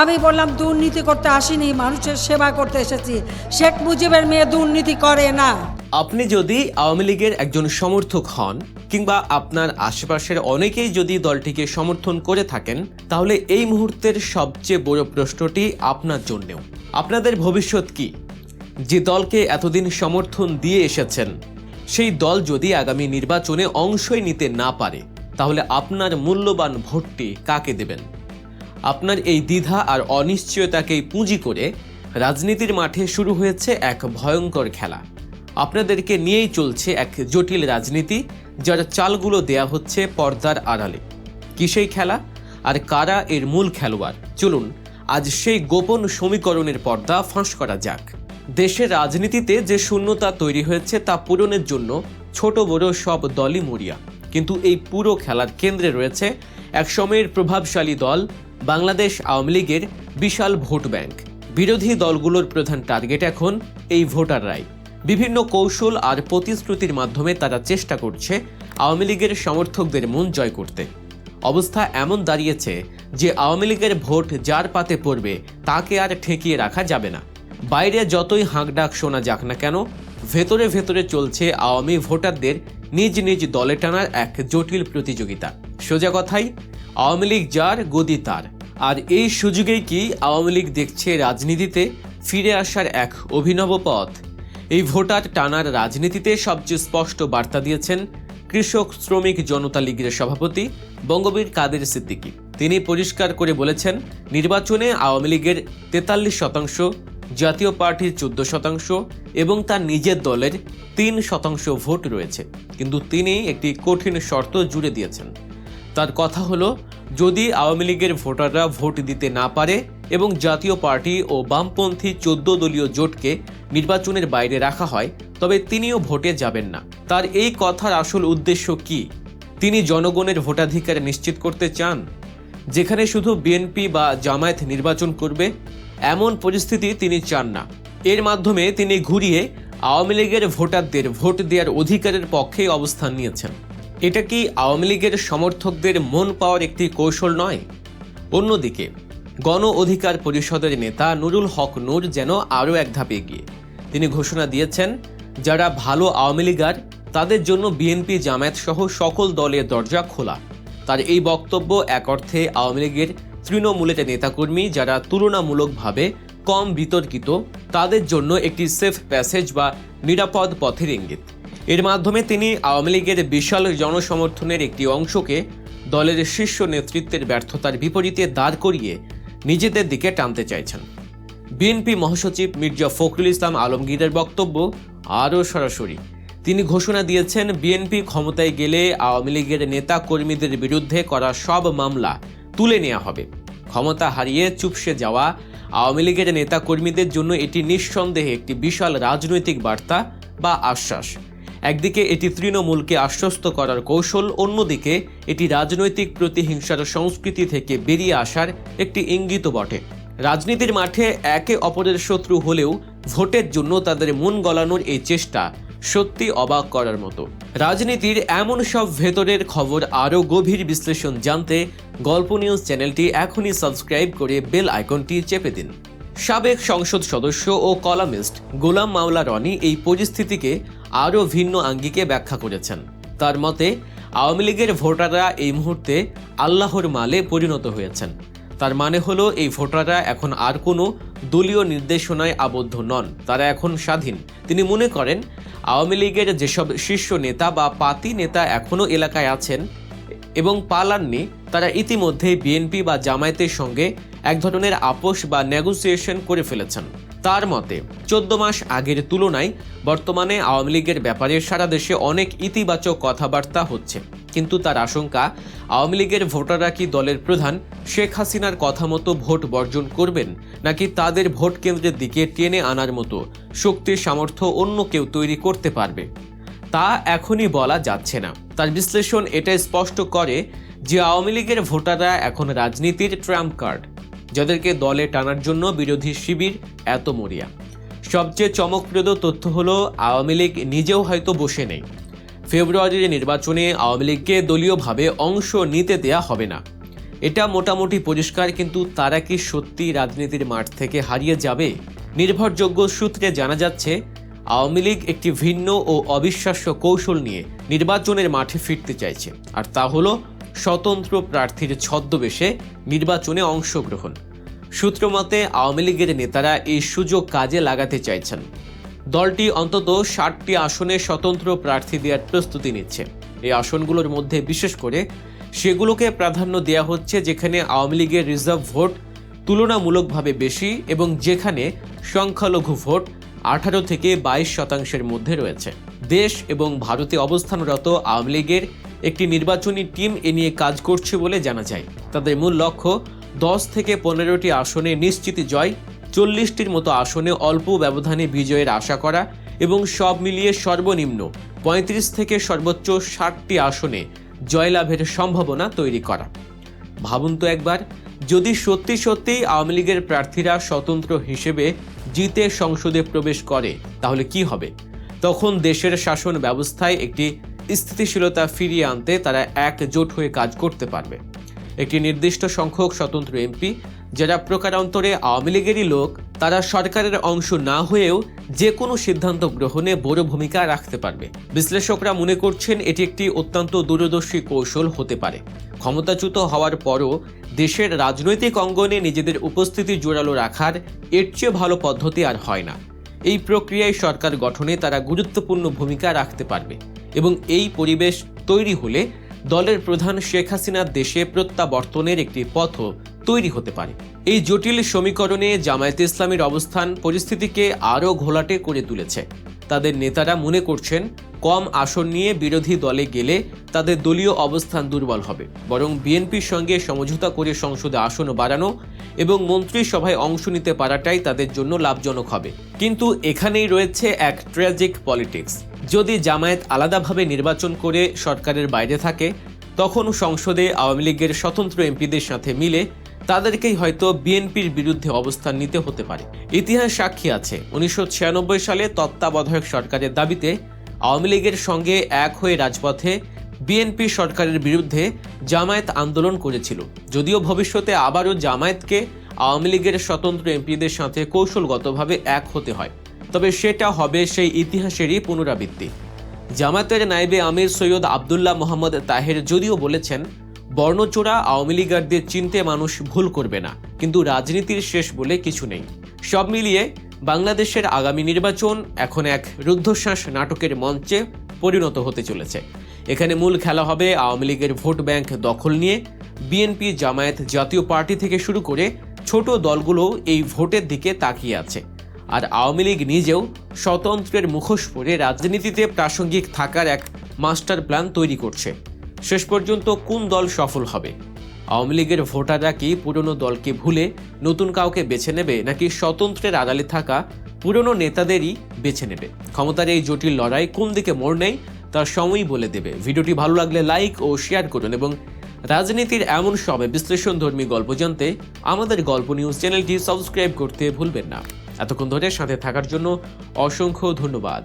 আমি বললাম, দুর্নীতি করতে আসিনি, মানুষের সেবা করতে এসেছি। শেখ মুজিবের মেয়ে দুর্নীতি করে না। আপনি যদি আওয়ামী লীগের একজন সমর্থক হন, কিংবা আপনার আশেপাশের অনেকেই যদি দলটিকে সমর্থন করে থাকেন, তাহলে এই মুহূর্তের সবচেয়ে বড় প্রশ্নটি আপনার জন্যেও। আপনাদের ভবিষ্যৎ কি? যে দলকে এতদিন সমর্থন দিয়ে এসেছেন, সেই দল যদি আগামী নির্বাচনে অংশই নিতে না পারে, তাহলে আপনার মূল্যবান ভোটটি কাকে দেবেন? আপনার এই দ্বিধা আর অনিশ্চয়তাকেই পুঁজি করে রাজনীতির মাঠে শুরু হয়েছে এক ভয়ঙ্কর খেলা। আপনাদেরকে নিয়েই চলছে এক জটিল রাজনীতি, যার চালগুলো দেয়া হচ্ছে পর্দার আড়ালে। কিসেই খেলা? আর কারা এর মূল খেলোয়াড়? চলুন, আজ সেই গোপন সমীকরণের পর্দা ফাঁস করা যাক। দেশের রাজনীতিতে যে শূন্যতা তৈরি হয়েছে তা পূরণের জন্য ছোট বড় সব দলই মরিয়া। কিন্তু এই পুরো খেলার কেন্দ্রে রয়েছে এক সময়ের প্রভাবশালী দল বাংলাদেশ আওয়ামী লীগের বিশাল ভোট ব্যাংক। বিরোধী দলগুলোর প্রধান টার্গেট এখন এই ভোটাররাই বিভিন্ন কৌশল আর প্রতিশ্রুতির মাধ্যমে তারা চেষ্টা করছে আওয়ামী লীগের সমর্থকদের মন জয় করতে। অবস্থা এমন দাঁড়িয়েছে যে আওয়ামী লীগের ভোট যার পাতে পড়বে তাকে আর ঠেকিয়ে রাখা যাবে না। বাইরে যতই হাঁকডাক শোনা যাক না কেন, ভেতরে ভেতরে চলছে আওয়ামী ভোটারদের নিজ নিজ দলে টানার এক জটিল প্রতিযোগিতা। সোজা কথাই, আওয়ামী লীগ যার গদি তার। আর এই সুযোগেই কি আওয়ামী লীগ দেখছে রাজনীতিতে ফিরে আসার এক অভিনব পথ? এই ভোটার টানার রাজনীতিতে সবচেয়ে স্পষ্ট বার্তা দিয়েছেন কৃষক, শ্রমিক, জনতা লীগের সভাপতি বঙ্গবীর কাদের সিদ্দিকী। তিনি পরিষ্কার করে বলেছেন, নির্বাচনে আওয়ামী লীগের তেতাল্লিশ শতাংশ, জাতীয় পার্টির চোদ্দ শতাংশ এবং তার নিজের দলের তিন শতাংশ ভোট রয়েছে। কিন্তু তিনি একটি কঠিন শর্ত জুড়ে দিয়েছেন। তার কথা হলো যদি আওয়ামী লীগের ভোটাররা ভোট দিতে না পারে এবং জাতীয় পার্টি ও বামপন্থী চোদ্দ দলীয় জোটকে নির্বাচনের বাইরে রাখা হয়, তবে তিনিও ভোটে যাবেন না। তার এই কথার আসল উদ্দেশ্য কি? তিনি জনগণের ভোটাধিকার নিশ্চিত করতে চান? যেখানে শুধু বিএনপি বা জামায়াত নির্বাচন করবে, এমন পরিস্থিতি তিনি চান না। এর মাধ্যমে তিনি ঘুরিয়ে আওয়ামী লীগের ভোটারদের ভোট দেওয়ার অধিকারের পক্ষেই অবস্থান নিয়েছেন। এটা কি আওয়ামী লীগের সমর্থকদের মন পাওয়ার একটি কৌশল নয়? অন্যদিকে, গণ অধিকার পরিষদের নেতা নুরুল হক নূর যেন আরও এক ধাপ এগিয়ে। তিনি ঘোষণা দিয়েছেন, যারা ভালো আওয়ামী লীগার তাদের জন্য বিএনপি জামায়াত সহ সকল দলের দরজা খোলা। তার এই বক্তব্য এক অর্থে আওয়ামী লীগের তৃণমূলের নেতাকর্মী যারা তুলনামূলকভাবে কম বিতর্কিত, তাদের জন্য একটি সেফ প্যাসেজ বা নিরাপদ পথের ইঙ্গিত। এর মাধ্যমে তিনি আওয়ামী লীগের বিশাল জনসমর্থনের একটি অংশকে দলের শীর্ষ নেতৃত্বের ব্যর্থতার বিপরীতে দাঁড় করিয়ে নিজেদের দিকে টানতে চাইছেন। বিএনপি মহাসচিব মির্জা ফখরুল ইসলাম আলমগীরের বক্তব্য আরও সরাসরি। তিনি ঘোষণা দিয়েছেন, বিএনপি ক্ষমতায় গেলে আওয়ামী লীগের নেতা কর্মীদের বিরুদ্ধে করা সব মামলা তুলে নেওয়া হবে। ক্ষমতা হারিয়ে চুপসে যাওয়া আওয়ামী লীগের নেতা কর্মীদের জন্য এটি নিঃসন্দেহে একটি বিশাল রাজনৈতিক বার্তা বা আশ্বাস। একদিকে এটি তৃণমূলকে আশ্বস্ত করার কৌশল, অন্যদিকে এটি রাজনৈতিক প্রতিহিংসার সংস্কৃতি থেকে বেরিয়ে আসার একটি ইঙ্গিত বটে। রাজনীতির মাঠে একে অপরের শত্রু হলেও ভোটের জন্য তাদের মন গলানোর এই চেষ্টা সত্যি অবাক করার মতো। রাজনীতির এমন সব ভেতরের খবর আরও গভীর বিশ্লেষণ জানতে গল্প নিউজ চ্যানেলটি এখনই সাবস্ক্রাইব করে বেল আইকনটি চেপে দিন। সাবেক সংসদ সদস্য ও কলামিস্ট গোলাম মাওলা রনি এই পরিস্থিতিকে আরও ভিন্ন আঙ্গিকে ব্যাখ্যা করেছেন। তার মতে, আওয়ামী লীগের ভোটাররা এই মুহূর্তে আল্লাহর মালে পরিণত হয়েছেন। তার মানে হলো, এই ভোটাররা এখন আর কোনো দলীয় নির্দেশনায় আবদ্ধ নন, তারা এখন স্বাধীন। তিনি মনে করেন, আওয়ামী লীগের যেসব শীর্ষ নেতা বা পাতি নেতা এখনও এলাকায় আছেন এবং পালাননি, তারা ইতিমধ্যেই বিএনপি বা জামায়াতের সঙ্গে এক ধরনের আপোষ বা নেগোসিয়েশন করে ফেলেছেন। তার মতে, চোদ্দ মাস আগের তুলনায় বর্তমানে আওয়ামী লীগের ব্যাপারে সারা দেশে অনেক ইতিবাচক কথাবার্তা হচ্ছে। কিন্তু তার আশঙ্কা, আওয়ামী লীগের ভোটাররা কি দলের প্রধান? শেখ হাসিনার কথা মতো ভোট বর্জন করবেন? নাকি তাদের ভোট কেন্দ্রের দিকে টেনে আনার মতো শক্তির সামর্থ্য অন্য কেউ তৈরি করতে পারবে? তা এখনই বলা যাচ্ছে না। তার বিশ্লেষণ এটা স্পষ্ট করে যে আওয়ামী লীগের ভোটাররা এখন রাজনীতির ট্রাম্প কার্ড। যাদেরকে দলে টানার জন্য বিরোধী শিবির এত মরিয়া। সবচেয়ে চমকপ্রদ তথ্য হলো, আওয়ামী লীগ নিজেও হয়তো বসে নেই। ফেব্রুয়ারির নির্বাচনে আওয়ামী লীগকে দলীয়ভাবে অংশ নিতে দেয়া হবে না। এটা মোটামুটি পরিষ্কার, কিন্তু তারা কি সত্যি রাজনীতির মাঠ থেকে হারিয়ে যাবে? নির্ভরযোগ্য সূত্রে জানা যাচ্ছে, আওয়ামী লীগ একটি ভিন্ন ও অবিশ্বাস্য কৌশল নিয়ে নির্বাচনের মাঠে ফিরতে চাইছে। আর তা হলো স্বতন্ত্র প্রার্থীর ছদ্মবেশে নির্বাচনে অংশগ্রহণ। সূত্রমতে, আওয়ামী লীগের নেতারা এই সুযোগ কাজে লাগাতে চাইছেন। দলটি অন্তত ষাটটি আসনে স্বতন্ত্র প্রার্থী দেওয়ার প্রস্তুতি নিচ্ছে। এই আসনগুলোর মধ্যে বিশেষ করে সেগুলোকে প্রাধান্য দেওয়া হচ্ছে যেখানে আওয়ামী লীগের রিজার্ভ ভোট তুলনামূলকভাবে বেশি এবং যেখানে সংখ্যালঘু ভোট আঠারো থেকে বাইশ শতাংশের মধ্যে রয়েছে। দেশ এবং ভারতে অবস্থানরত আওয়ামী লীগের একটি নির্বাচনী টিম এ নিয়ে কাজ করছে বলে জানা যায়। তাদের মূল লক্ষ্য, দশ থেকে পনেরোটি আসনে নিশ্চিত জয়, চল্লিশটির মতো আসনে অল্প ব্যবধানে বিজয়ের আশা করা এবং সব মিলিয়ে সর্বনিম্ন পঁয়ত্রিশ থেকে সর্বোচ্চ ষাটটি আসনে জয়লাভের সম্ভাবনা তৈরি করা। ভাবুন তো একবার, যদি সত্যি সত্যিই আওয়ামী লীগের প্রার্থীরা স্বতন্ত্র হিসেবে জিতে সংসদে প্রবেশ করে, তাহলে কি হবে? তখন দেশের শাসন ব্যবস্থায় একটি স্থিতিশীলতা ফিরিয়ে আনতে তারা একজোট হয়ে কাজ করতে পারবে। একটি নির্দিষ্ট সংখ্যক স্বতন্ত্র এমপি, যারা প্রকারান্তরে আওয়ামী লীগেরই লোক, তারা সরকারের অংশ না হয়েও যে কোনো সিদ্ধান্ত গ্রহণে বড় ভূমিকা রাখতে পারবে। বিশ্লেষকরা মনে করছেন এটি একটি অত্যন্ত দূরদর্শী কৌশল হতে পারে। ক্ষমতাচ্যুত হওয়ার পরও দেশের রাজনৈতিক অঙ্গনে নিজেদের উপস্থিতি জোরালো রাখার এর চেয়ে ভালো পদ্ধতি আর হয় না। এই প্রক্রিয়ায় সরকার গঠনে তারা গুরুত্বপূর্ণ ভূমিকা রাখতে পারবে। এবং এই পরিবেশ তৈরি হলে দলের প্রধান শেখ হাসিনার দেশে প্রত্যাবর্তনের একটি পথও তৈরি হতে পারে। এই জটিল সমীকরণে জামায়াতে ইসলামের অবস্থান, পরিস্থিতিকে আরও ঘোলাটে করে তুলেছে। তাদের নেতারা মনে করছেন কম আসন নিয়ে বিরোধী দলে গেলে তাদের দলীয় অবস্থান দুর্বল হবে। বরং বিএনপির সঙ্গে সমঝোতা করে সংসদে আসন বাড়ানো এবং মন্ত্রিসভায় অংশ নিতে পারাটাই তাদের জন্য লাভজনক হবে। কিন্তু এখানেই রয়েছে এক ট্র্যাজিক পলিটিক্স। যদি জামায়াত আলাদাভাবে নির্বাচন করে সরকারের বাইরে থাকে তখন সংসদে আওয়ামী লীগের স্বতন্ত্র এমপিদের সাথে মিলে তাদেরকেই হয়তো বিএনপির বিরুদ্ধে অবস্থান নিতে হতে পারে। ইতিহাস সাক্ষী আছে। উনিশশো ছিয়ানব্বই সালে তত্ত্বাবধায়ক সরকারের দাবিতে আওয়ামী লীগের সঙ্গে এক হয়ে রাজপথে বিএনপি সরকারের বিরুদ্ধে জামায়াত আন্দোলন করেছিল। যদিও ভবিষ্যতে আবারও জামায়াতকে আওয়ামী লীগের স্বতন্ত্র এমপিদের সাথে কৌশলগতভাবে এক হতে হয়। তবে সেটা হবে সেই ইতিহাসেরই পুনরাবৃত্তি। জামায়াতের নাইবে আমির সৈয়দ আবদুল্লাহ মোহাম্মদ তাহের যদিও বলেছেন বর্ণচোরা আওয়ামী লীগারদের চিনতে মানুষ ভুল করবে না, কিন্তু রাজনীতির শেষ বলে কিছু নেই। সব মিলিয়ে বাংলাদেশের আগামী নির্বাচন এখন এক রুদ্ধশ্বাস নাটকের মঞ্চে পরিণত হতে চলেছে। এখানে মূল খেলা হবে আওয়ামী লীগের ভোট ব্যাংক দখল নিয়ে। বিএনপি জামায়াত জাতীয় পার্টি থেকে শুরু করে ছোট দলগুলো এই ভোটের দিকে তাকিয়ে আছে। আর আওয়ামী লীগ নিজেও স্বতন্ত্রের মুখোশ পরে রাজনীতিতে প্রাসঙ্গিক থাকার এক মাস্টার প্ল্যান তৈরি করছে। শেষ পর্যন্ত কোন দল সফল হবে? আওয়ামী লীগের ভোটাররা কি পুরনো দলকে ভুলে নতুন কাউকে বেছে নেবে, নাকি স্বতন্ত্রের আড়ালে থাকা পুরনো নেতাদেরই বেছে নেবে? ক্ষমতার এই জটিল লড়াই কোন দিকে মোড় নেই তার সময়ই বলে দেবে। ভিডিওটি ভালো লাগলে লাইক ও শেয়ার করুন এবং রাজনীতির এমন সবে বিশ্লেষণধর্মী গল্প জানতে আমাদের গল্প নিউজ চ্যানেলটি সাবস্ক্রাইব করতে ভুলবেন না। এতক্ষণ ধরে সাথে থাকার জন্য অসংখ্য ধন্যবাদ।